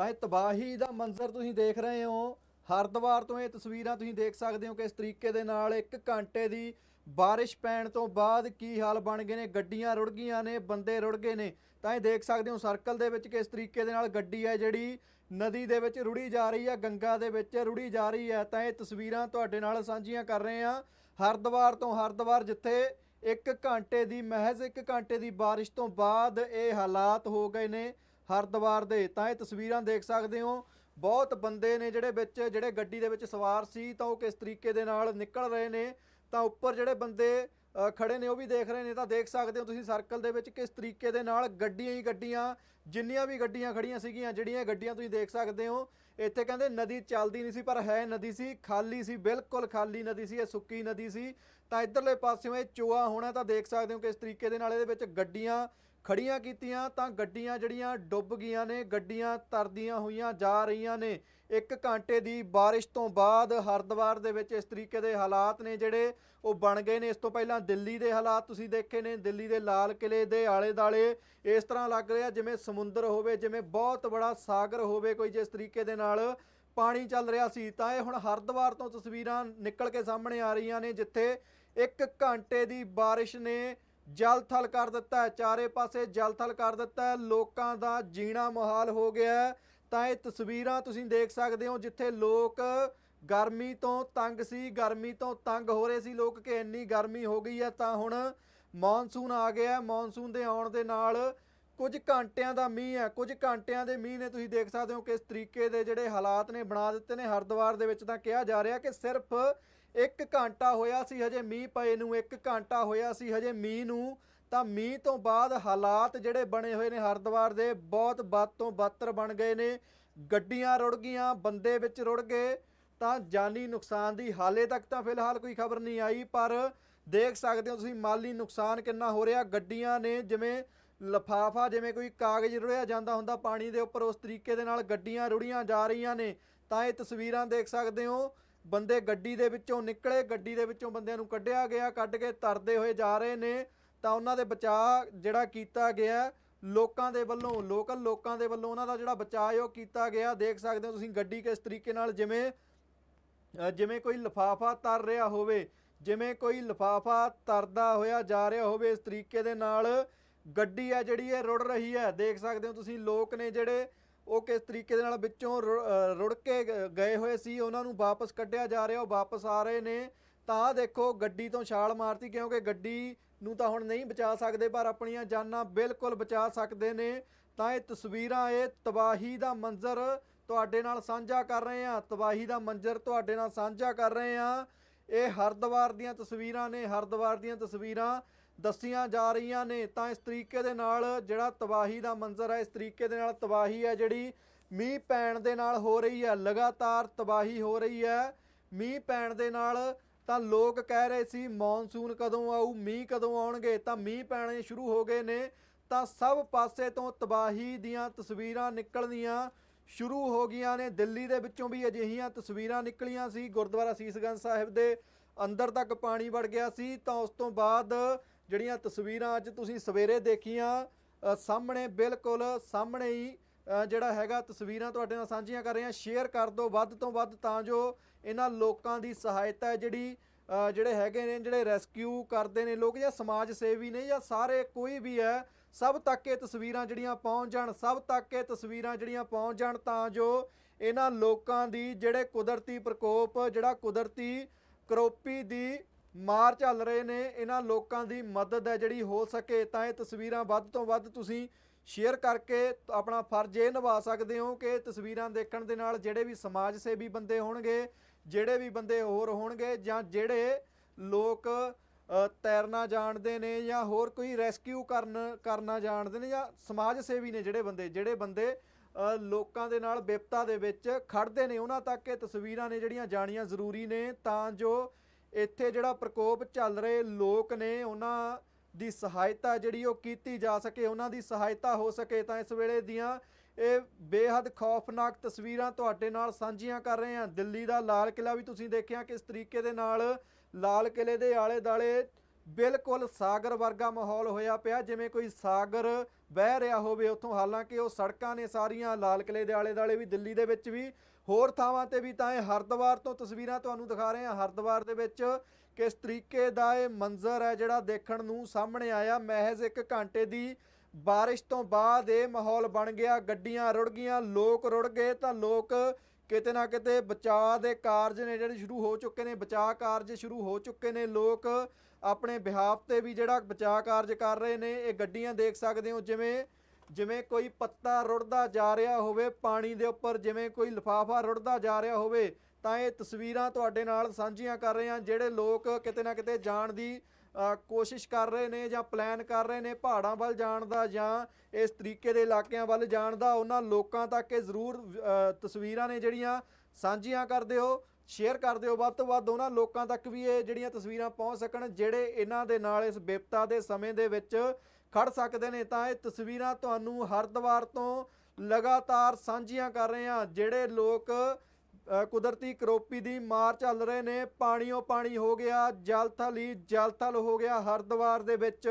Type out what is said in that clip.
ਤਾਂ ਇਹ ਤਬਾਹੀ ਦਾ ਮੰਜ਼ਰ ਤੁਸੀਂ ਦੇਖ ਰਹੇ ਹੋ। ਹਰਦੁਆਰ ਤੋਂ ਇਹ ਤਸਵੀਰਾਂ ਤੁਸੀਂ ਦੇਖ ਸਕਦੇ ਹੋ ਕਿ ਇਸ ਤਰੀਕੇ ਦੇ ਨਾਲ ਇੱਕ ਘੰਟੇ ਦੀ ਬਾਰਿਸ਼ ਪੈਣ ਤੋਂ ਬਾਅਦ ਕੀ ਹਾਲ ਬਣ ਗਏ ਨੇ, ਗੱਡੀਆਂ ਰੁੜ ਗਈਆਂ ਨੇ, ਬੰਦੇ ਰੁੜ ਗਏ ਨੇ। ਤਾਂ ਇਹ ਦੇਖ ਸਕਦੇ ਹੋ ਸਰਕਲ ਦੇ ਵਿੱਚ ਕਿਸ ਤਰੀਕੇ ਦੇ ਨਾਲ ਗੱਡੀ ਹੈ ਜਿਹੜੀ ਨਦੀ ਦੇ ਵਿੱਚ ਰੁੜੀ ਜਾ ਰਹੀ ਹੈ, ਗੰਗਾ ਦੇ ਵਿੱਚ ਰੁੜੀ ਜਾ ਰਹੀ ਹੈ। ਤਾਂ ਇਹ ਤਸਵੀਰਾਂ ਤੁਹਾਡੇ ਨਾਲ ਸਾਂਝੀਆਂ ਕਰ ਰਹੇ ਹਾਂ। ਹਰਦੁਆਰ ਤੋਂ ਹਰਦੁਆਰ ਜਿੱਥੇ ਇੱਕ ਘੰਟੇ ਦੀ ਮਹਿਜ਼ ਇੱਕ ਘੰਟੇ ਦੀ ਬਾਰਿਸ਼ ਤੋਂ ਬਾਅਦ ਇਹ ਹਾਲਾਤ ਹੋ ਗਏ ਨੇ। ਹਰਦੁਆਰ ਦੇ ਤਾਂ ਇਹ ਤਸਵੀਰਾਂ ਦੇਖ ਸਕਦੇ ਹੋ। ਬਹੁਤ ਬੰਦੇ ਨੇ ਜਿਹੜੇ ਵਿੱਚ ਜਿਹੜੇ ਗੱਡੀ ਦੇ ਵਿੱਚ ਸਵਾਰ ਸੀ ਤਾਂ ਉਹ ਕਿਸ ਤਰੀਕੇ ਦੇ ਨਾਲ ਨਿਕਲ ਰਹੇ ਨੇ। ਤਾਂ ਉੱਪਰ ਜਿਹੜੇ ਬੰਦੇ ਅ, ਖੜੇ ਨੇ ਉਹ ਵੀ ਦੇਖ ਰਹੇ ਨੇ। ਤਾਂ ਦੇਖ ਸਕਦੇ ਹੋ ਤੁਸੀਂ ਸਰਕਲ ਦੇ ਵਿੱਚ ਕਿਸ ਤਰੀਕੇ ਦੇ ਨਾਲ ਗੱਡੀਆਂ ਹੀ ਗੱਡੀਆਂ ਜਿੰਨੀਆਂ ਵੀ ਗੱਡੀਆਂ ਖੜੀਆਂ ਸੀਗੀਆਂ ਜਿਹੜੀਆਂ ਗੱਡੀਆਂ ਤੁਸੀਂ ਦੇਖ ਸਕਦੇ ਹੋ। ਇੱਥੇ ਕਹਿੰਦੇ ਨਦੀ ਚੱਲਦੀ ਨਹੀਂ ਸੀ ਪਰ ਹੈ ਨਦੀ ਸੀ ਖਾਲੀ ਸੀ ਬਿਲਕੁਲ ਖਾਲੀ ਨਦੀ ਸੀ ਇਹ ਸੁੱਕੀ ਨਦੀ ਸੀ। ਤਾਂ ਇਧਰਲੇ ਪਾਸਿਓਂ ਇਹ ਚੋਆ ਹੋਣਾ ਤਾਂ ਦੇਖ ਸਕਦੇ ਹੋ ਕਿਸ ਤਰੀਕੇ ਦੇ ਨਾਲ ਇਹਦੇ ਵਿੱਚ ਗੱਡੀਆਂ ਖੜੀਆਂ ਕੀਤੀਆਂ ਤਾਂ ਗੱਡੀਆਂ ਜਿਹੜੀਆਂ ਡੁੱਬ ਗਈਆਂ ਨੇ, ਗੱਡੀਆਂ ਤਰਦੀਆਂ ਹੋਈਆਂ ਜਾ ਰਹੀਆਂ ਨੇ। ਇੱਕ ਘੰਟੇ ਦੀ ਬਾਰਿਸ਼ ਤੋਂ ਬਾਅਦ ਹਰਦੁਆਰ ਦੇ ਵਿੱਚ ਇਸ ਤਰੀਕੇ ਦੇ ਹਾਲਾਤ ਨੇ ਜਿਹੜੇ ਉਹ ਬਣ ਗਏ ਨੇ। ਇਸ ਤੋਂ ਪਹਿਲਾਂ ਦਿੱਲੀ ਦੇ ਹਾਲਾਤ ਤੁਸੀਂ ਦੇਖੇ ਨੇ, ਦਿੱਲੀ ਦੇ ਲਾਲ ਕਿਲੇ ਦੇ ਆਲੇ ਦਾਲੇ ਇਸ ਤਰ੍ਹਾਂ ਲੱਗ ਰਿਹਾ ਜਿਵੇਂ ਸਮੁੰਦਰ ਹੋਵੇ, ਜਿਵੇਂ ਬਹੁਤ ਬੜਾ ਸਾਗਰ ਹੋਵੇ ਕੋਈ ਜਿਸ ਤਰੀਕੇ ਦੇ ਨਾਲ ਪਾਣੀ ਚੱਲ ਰਿਹਾ ਸੀ। ਤਾਂ ਇਹ ਹੁਣ ਹਰਦੁਆਰ ਤੋਂ ਤਸਵੀਰਾਂ ਨਿਕਲ ਕੇ ਸਾਹਮਣੇ ਆ ਰਹੀਆਂ ਨੇ, ਜਿੱਥੇ ਇੱਕ ਘੰਟੇ ਦੀ ਬਾਰਿਸ਼ ਨੇ ਜਲ ਥਲ ਕਰ ਦਿੱਤਾ ਹੈ। ਚਾਰੇ ਪਾਸੇ ਜਲ ਥਲ ਕਰ ਦਿੱਤਾ ਹੈ। ਲੋਕਾਂ ਦਾ ਜੀਣਾ ਮੁਹਾਲ ਹੋ ਗਿਆ ਹੈ। ਤਾਂ ਇਹ ਤਸਵੀਰਾਂ ਤੁਸੀਂ ਦੇਖ ਸਕਦੇ ਹੋ ਜਿੱਥੇ ਲੋਕ ਗਰਮੀ ਤੋਂ ਤੰਗ ਸੀ। ਗਰਮੀ ਤੋਂ ਤੰਗ ਹੋ ਰਹੇ ਸੀ ਲੋਕ ਕਿ ਇੰਨੀ ਗਰਮੀ ਹੋ ਗਈ ਹੈ ਤਾਂ ਹੁਣ ਮੌਨਸੂਨ ਆ ਗਿਆ ਹੈ। ਮੌਨਸੂਨ ਦੇ ਆਉਣ ਦੇ ਨਾਲ ਕੁਝ ਘੰਟਿਆਂ ਦਾ ਮੀਂਹ ਹੈ। ਕੁਝ ਘੰਟਿਆਂ ਦੇ ਮੀਂਹ ਨੇ ਤੁਸੀਂ ਦੇਖ ਸਕਦੇ ਹੋ ਕਿਸ ਤਰੀਕੇ ਦੇ ਜਿਹੜੇ ਹਾਲਾਤ ਨੇ ਬਣਾ ਦਿੱਤੇ ਨੇ। ਹਰਦੁਆਰ ਦੇ ਵਿੱਚ ਤਾਂ ਕਿਹਾ ਜਾ ਰਿਹਾ ਕਿ ਸਿਰਫ ਇੱਕ ਘੰਟਾ ਹੋਇਆ ਸੀ ਹਜੇ ਮੀਂਹ ਪਏ ਨੂੰ, ਇੱਕ ਘੰਟਾ ਹੋਇਆ ਸੀ ਹਜੇ ਮੀਂਹ ਨੂੰ। ਤਾਂ ਮੀਂਹ ਤੋਂ ਬਾਅਦ ਹਾਲਾਤ ਜਿਹੜੇ ਬਣੇ ਹੋਏ ਨੇ ਹਰਦੁਆਰ ਦੇ, ਬਹੁਤ ਵੱਧ ਤੋਂ ਬਦਤਰ ਬਣ ਗਏ ਨੇ। ਗੱਡੀਆਂ ਰੁੜ ਗਈਆਂ, ਬੰਦੇ ਵਿੱਚ ਰੁੜ ਗਏ। ਤਾਂ ਜਾਨੀ ਨੁਕਸਾਨ ਦੀ ਹਾਲੇ ਤੱਕ ਤਾਂ ਫਿਲਹਾਲ ਕੋਈ ਖਬਰ ਨਹੀਂ ਆਈ, ਪਰ ਦੇਖ ਸਕਦੇ ਹੋ ਤੁਸੀਂ ਮਾਲੀ ਨੁਕਸਾਨ ਕਿੰਨਾ ਹੋ ਰਿਹਾ। ਗੱਡੀਆਂ ਨੇ ਜਿਵੇਂ ਲਫਾਫਾ, ਜਿਵੇਂ ਕੋਈ ਕਾਗਜ਼ ਰੁੜਿਆ ਜਾਂਦਾ ਹੁੰਦਾ ਪਾਣੀ ਦੇ ਉੱਪਰ, ਉਸ ਤਰੀਕੇ ਦੇ ਨਾਲ ਗੱਡੀਆਂ ਰੁੜੀਆਂ ਜਾ ਰਹੀਆਂ ਨੇ। ਤਾਂ ਇਹ ਤਸਵੀਰਾਂ ਦੇਖ ਸਕਦੇ ਹੋ। ਬੰਦੇ ਗੱਡੀ ਦੇ ਵਿੱਚੋਂ ਨਿਕਲੇ, ਗੱਡੀ ਦੇ ਵਿੱਚੋਂ ਬੰਦਿਆਂ ਨੂੰ ਕੱਢਿਆ ਗਿਆ, ਕੱਢ ਕੇ ਤਰਦੇ ਹੋਏ ਜਾ ਰਹੇ ਨੇ। ਤਾਂ ਉਹਨਾਂ ਦੇ ਬਚਾਅ ਜਿਹੜਾ ਕੀਤਾ ਗਿਆ, ਲੋਕਾਂ ਦੇ ਵੱਲੋਂ, ਲੋਕਲ ਲੋਕਾਂ ਦੇ ਵੱਲੋਂ ਉਹਨਾਂ ਦਾ ਜਿਹੜਾ ਬਚਾਅ ਉਹ ਕੀਤਾ ਗਿਆ। ਦੇਖ ਸਕਦੇ ਹੋ ਤੁਸੀਂ ਗੱਡੀ ਕਿਸ ਤਰੀਕੇ ਨਾਲ ਜਿਵੇਂ ਜਿਵੇਂ ਕੋਈ ਲਫਾਫਾ ਤਰ ਰਿਹਾ ਹੋਵੇ, ਜਿਵੇਂ ਕੋਈ ਲਫਾਫਾ ਤਰਦਾ ਹੋਇਆ ਜਾ ਰਿਹਾ ਹੋਵੇ, ਇਸ ਤਰੀਕੇ ਦੇ ਨਾਲ ਗੱਡੀ ਹੈ ਜਿਹੜੀ ਇਹ ਰੁੜ ਰਹੀ ਹੈ। ਦੇਖ ਸਕਦੇ ਹੋ ਤੁਸੀਂ ਲੋਕ ਨੇ ਜਿਹੜੇ ਉਹ ਕਿਸ ਤਰੀਕੇ ਦੇ ਨਾਲ ਵਿੱਚੋਂ ਰੁ- ਰੁੜ ਕੇ ਗਏ ਹੋਏ ਸੀ, ਉਹਨਾਂ ਨੂੰ ਵਾਪਸ ਕੱਢਿਆ ਜਾ ਰਿਹਾ, ਉਹ ਵਾਪਸ ਆ ਰਹੇ ਨੇ। ਤਾਂ ਦੇਖੋ, ਗੱਡੀ ਤੋਂ ਛਾਲ ਮਾਰਤੀ, ਕਿਉਂਕਿ ਗੱਡੀ ਨੂੰ ਤਾਂ ਹੁਣ ਨਹੀਂ ਬਚਾ ਸਕਦੇ, ਪਰ ਆਪਣੀਆਂ ਜਾਨਾਂ ਬਿਲਕੁਲ ਬਚਾ ਸਕਦੇ ਨੇ। ਤਾਂ ਇਹ ਤਸਵੀਰਾਂ, ਇਹ ਤਬਾਹੀ ਦਾ ਮੰਜ਼ਰ ਤੁਹਾਡੇ ਨਾਲ ਸਾਂਝਾ ਕਰ ਰਹੇ ਹਾਂ। ਤਬਾਹੀ ਦਾ ਮੰਜ਼ਰ ਤੁਹਾਡੇ ਨਾਲ ਸਾਂਝਾ ਕਰ ਰਹੇ ਹਾਂ। ਇਹ ਹਰਦੁਆਰ ਦੀਆਂ ਤਸਵੀਰਾਂ ਨੇ, ਹਰਦੁਆਰ ਦੀਆਂ ਤਸਵੀਰਾਂ। ਦੱਸੀਆਂ ਜਾ ਰਹੀਆਂ ਨੇ, ਤਾਂ ਇਸ ਤਰੀਕੇ ਦੇ ਨਾਲ ਜਿਹੜਾ ਤਬਾਹੀ ਦਾ ਮੰਜ਼ਰ ਹੈ, ਇਸ ਤਰੀਕੇ ਦੇ ਨਾਲ ਤਬਾਹੀ ਹੈ ਜਿਹੜੀ ਮੀਂਹ ਪੈਣ ਦੇ ਨਾਲ ਹੋ ਰਹੀ ਹੈ, ਲਗਾਤਾਰ ਤਬਾਹੀ ਹੋ ਰਹੀ ਹੈ। ਮੀਂਹ ਪੈਣ ਦੇ ਨਾਲ ਤਾਂ ਲੋਕ ਕਹਿ ਰਹੇ ਸੀ, ਮੌਨਸੂਨ ਕਦੋਂ ਆਊ, ਮੀਂਹ ਕਦੋਂ ਆਉਣਗੇ? ਤਾਂ ਮੀਂਹ ਪੈਣੇ ਸ਼ੁਰੂ ਹੋ ਗਏ ਨੇ, ਤਾਂ ਸਭ ਪਾਸੇ ਤੋਂ ਤਬਾਹੀ ਦੀਆਂ ਤਸਵੀਰਾਂ ਨਿਕਲਣੀਆਂ ਸ਼ੁਰੂ ਹੋ ਗਈਆਂ ਨੇ। ਦਿੱਲੀ ਦੇ ਵਿੱਚੋਂ ਵੀ ਅਜਿਹੀਆਂ ਤਸਵੀਰਾਂ ਨਿਕਲੀਆਂ ਸੀ, ਗੁਰਦੁਆਰਾ ਸੀਸਗੰਜ ਸਾਹਿਬ ਦੇ ਅੰਦਰ ਤੱਕ ਪਾਣੀ ਵੜ ਗਿਆ ਸੀ। ਤਾਂ ਉਸ ਤੋਂ ਬਾਅਦ ਜਿਹੜੀਆਂ ਤਸਵੀਰਾਂ ਅੱਜ ਤੁਸੀਂ ਸਵੇਰੇ ਦੇਖੀਆਂ ਸਾਹਮਣੇ ਬਿਲਕੁਲ ਸਾਹਮਣੇ ਹੀ ਜਿਹੜਾ ਹੈਗਾ ਤਸਵੀਰਾਂ ਤੁਹਾਡੇ ਨਾਲ ਸਾਂਝੀਆਂ ਕਰ ਰਹੇ ਹਾਂ ਸ਼ੇਅਰ ਕਰ ਦਿਓ ਵੱਧ ਤੋਂ ਵੱਧ ਤਾਂ ਜੋ ਇਹਨਾਂ ਲੋਕਾਂ ਦੀ ਸਹਾਇਤਾ ਜਿਹੜੀ ਜਿਹੜੇ ਹੈਗੇ ਨੇ, ਜਿਹੜੇ ਰੈਸਕਿਊ ਕਰਦੇ ਨੇ ਲੋਕ ਜਾਂ ਸਮਾਜ ਸੇਵੀ ਨੇ ਜਾਂ ਸਾਰੇ ਕੋਈ ਵੀ ਹੈ, ਸਭ ਤੱਕ ਇਹ ਤਸਵੀਰਾਂ ਜਿਹੜੀਆਂ ਪਹੁੰਚ ਜਾਣ, ਸਭ ਤੱਕ ਇਹ ਤਸਵੀਰਾਂ ਜਿਹੜੀਆਂ ਪਹੁੰਚ ਜਾਣ ਤਾਂ ਜੋ ਇਹਨਾਂ ਲੋਕਾਂ ਦੀ ਜਿਹੜੇ ਕੁਦਰਤੀ ਪ੍ਰਕੋਪ, ਜਿਹੜਾ ਕੁਦਰਤੀ ਕਰੋਪੀ ਦੀ ਮਾਰ ਚੱਲ ਰਹੇ ਨੇ, ਇਹਨਾਂ ਲੋਕਾਂ ਦੀ ਮਦਦ ਹੈ ਜਿਹੜੀ ਹੋ ਸਕੇ, ਤਾਂ ਇਹ ਤਸਵੀਰਾਂ ਵੱਧ ਤੋਂ ਵੱਧ ਤੁਸੀਂ ਸ਼ੇਅਰ ਕਰਕੇ ਆਪਣਾ ਫਰਜ਼ ਇਹ ਨਿਭਾ ਸਕਦੇ ਹੋ ਕਿ ਤਸਵੀਰਾਂ ਦੇਖਣ ਦੇ ਨਾਲ ਜਿਹੜੇ ਵੀ ਸਮਾਜ ਸੇਵੀ ਬੰਦੇ ਹੋਣਗੇ, ਜਿਹੜੇ ਵੀ ਬੰਦੇ ਹੋਰ ਹੋਣਗੇ ਜਾਂ ਜਿਹੜੇ ਲੋਕ ਤੈਰਨਾ ਜਾਣਦੇ ਨੇ ਜਾਂ ਹੋਰ ਕੋਈ ਰੈਸਕਿਊ ਕਰਨ, ਕਰਨਾ ਜਾਣਦੇ ਨੇ ਜਾਂ ਸਮਾਜ ਸੇਵੀ ਨੇ ਜਿਹੜੇ ਬੰਦੇ ਜਿਹੜੇ ਬੰਦੇ ਲੋਕਾਂ ਦੇ ਨਾਲ ਵਿਪਤਾ ਦੇ ਵਿੱਚ ਖੜਦੇ ਨੇ, ਉਹਨਾਂ ਤੱਕ ਇਹ ਤਸਵੀਰਾਂ ਨੇ ਜਿਹੜੀਆਂ ਜਾਣੀਆਂ ਜ਼ਰੂਰੀ ਨੇ, ਤਾਂ ਜੋ ਇੱਥੇ ਜਿਹੜਾ ਪ੍ਰਕੋਪ ਚੱਲ ਰਹੇ ਲੋਕ ਨੇ, ਉਹਨਾਂ ਦੀ ਸਹਾਇਤਾ ਜਿਹੜੀ ਉਹ ਕੀਤੀ ਜਾ ਸਕੇ, ਉਹਨਾਂ ਦੀ ਸਹਾਇਤਾ ਹੋ ਸਕੇ, ਤਾਂ ਇਸ ਵੇਲੇ ਦੀਆਂ ਇਹ ਬੇਹੱਦ ਖੌਫਨਾਕ ਤਸਵੀਰਾਂ ਤੁਹਾਡੇ ਨਾਲ ਸਾਂਝੀਆਂ ਕਰ ਰਹੇ ਹਾਂ। ਦਿੱਲੀ ਦਾ ਲਾਲ ਕਿਲਾ ਵੀ ਤੁਸੀਂ ਦੇਖਿਆ ਕਿਸ ਤਰੀਕੇ ਦੇ ਨਾਲ ਲਾਲ ਕਿਲੇ ਦੇ ਆਲੇ ਦਾਲੇ ਬਿਲਕੁਲ ਸਾਗਰ ਵਰਗਾ ਮਾਹੌਲ ਹੋਇਆ ਪਿਆ, ਜਿਵੇਂ ਕੋਈ ਸਾਗਰ ਵਹਿ ਰਿਹਾ ਹੋਵੇ ਉੱਥੋਂ। ਹਾਲਾਂਕਿ ਉਹ ਸੜਕਾਂ ਨੇ ਸਾਰੀਆਂ, ਲਾਲ ਕਿਲੇ ਦੇ ਆਲੇ ਦਾਲੇ ਵੀ, ਦਿੱਲੀ ਦੇ ਵਿੱਚ ਵੀ, ਹੋਰ ਥਾਵਾਂ ਤੇ ਵੀ। ਤਾਂ ਇਹ ਹਰਿਦੁਆਰ ਤੋਂ ਤਸਵੀਰਾਂ ਤੁਹਾਨੂੰ ਦਿਖਾ ਰਹੇ ਹਾਂ। ਹਰਿਦੁਆਰ ਦੇ ਵਿੱਚ ਕਿਸ ਤਰੀਕੇ ਦਾ ਇਹ ਮੰਜ਼ਰ ਹੈ, ਜਿਹੜਾ ਦੇਖਣ ਨੂੰ ਸਾਹਮਣੇ ਆਇਆ। ਮਹਿਜ਼ ਇੱਕ ਘੰਟੇ ਦੀ ਬਾਰਿਸ਼ ਤੋਂ ਬਾਅਦ ਇਹ ਮਾਹੌਲ ਬਣ ਗਿਆ। ਗੱਡੀਆਂ ਰੁੜ ਗਈਆਂ, ਲੋਕ ਰੁੜ ਗਏ। ਤਾਂ ਲੋਕ ਕਿਤੇ ਨਾ ਕਿਤੇ ਬਚਾਅ ਦੇ ਕਾਰਜ ਨੇ ਜਿਹੜੇ ਸ਼ੁਰੂ ਹੋ ਚੁੱਕੇ ਨੇ, ਬਚਾਅ ਕਾਰਜ ਸ਼ੁਰੂ ਹੋ ਚੁੱਕੇ ਨੇ। ਲੋਕ ਆਪਣੇ ਬਿਹਾਫ ਤੇ ਵੀ ਜਿਹੜਾ ਬਚਾਅ ਕਾਰਜ ਕਰ ਰਹੇ ਨੇ, ਇਹ ਗੱਡੀਆਂ ਦੇਖ ਸਕਦੇ ਹੋ, ਜਿਵੇਂ ਜਿਵੇਂ ਕੋਈ ਪੱਤਾ ਰੁੜਦਾ ਜਾ ਰਿਹਾ ਹੋਵੇ ਪਾਣੀ ਦੇ ਉੱਪਰ, ਜਿਵੇਂ ਕੋਈ ਲਿਫਾਫਾ ਰੁੜਦਾ ਜਾ ਰਿਹਾ ਹੋਵੇ, ਤਾਂ ਇਹ ਤਸਵੀਰਾਂ ਤੁਹਾਡੇ ਨਾਲ ਸਾਂਝੀਆਂ ਕਰ ਰਹੇ ਹਾਂ, ਜਿਹੜੇ ਲੋਕ ਕਿਤੇ ਨਾ ਕਿਤੇ ਜਾਣ ਦੀ ਕੋਸ਼ਿਸ਼ ਕਰ ਰਹੇ ਨੇ ਜਾਂ ਪਲਾਨ ਕਰ ਰਹੇ ਨੇ ਪਹਾੜਾਂ ਵੱਲ ਜਾਣ ਦਾ ਜਾਂ ਇਸ ਤਰੀਕੇ ਦੇ ਇਲਾਕਿਆਂ ਵੱਲ ਜਾਣ ਦਾ, ਉਹਨਾਂ ਲੋਕਾਂ ਤੱਕ ਇਹ ਜ਼ਰੂਰ ਤਸਵੀਰਾਂ ਨੇ ਜਿਹੜੀਆਂ ਸਾਂਝੀਆਂ ਕਰ ਦਿਓ ਸ਼ੇਅਰ ਕਰ ਦਿਓ। ਵੱਧ ਤੋਂ ਵੱਧ ਉਹਨਾਂ ਲੋਕਾਂ ਤੱਕ ਵੀ ਇਹ ਜਿਹੜੀਆਂ ਤਸਵੀਰਾਂ ਪਹੁੰਚ ਸਕਣ, ਜਿਹੜੇ ਇਹਨਾਂ ਦੇ ਨਾਲ ਇਸ ਵਿਪਤਾ ਦੇ ਸਮੇਂ ਦੇ ਵਿੱਚ ਖੜ ਸਕਦੇ ਨੇ, ਤਾਂ ਇਹ ਤਸਵੀਰਾਂ ਤੁਹਾਨੂੰ ਹਰਿਦੁਆਰ ਤੋਂ ਲਗਾਤਾਰ ਸਾਂਝੀਆਂ ਕਰ ਰਹੇ ਹਾਂ, ਜਿਹੜੇ ਲੋਕ ਕੁਦਰਤੀ ਕਰੋਪੀ ਦੀ ਮਾਰ ਚੱਲ ਰਹੇ ਨੇ। ਪਾਣੀਓ ਪਾਣੀ ਹੋ ਗਿਆ, ਜਲ ਥਲ ਹੀ ਜਲ ਥਲ ਹੋ ਗਿਆ ਹਰਿਦੁਆਰ ਦੇ ਵਿੱਚ।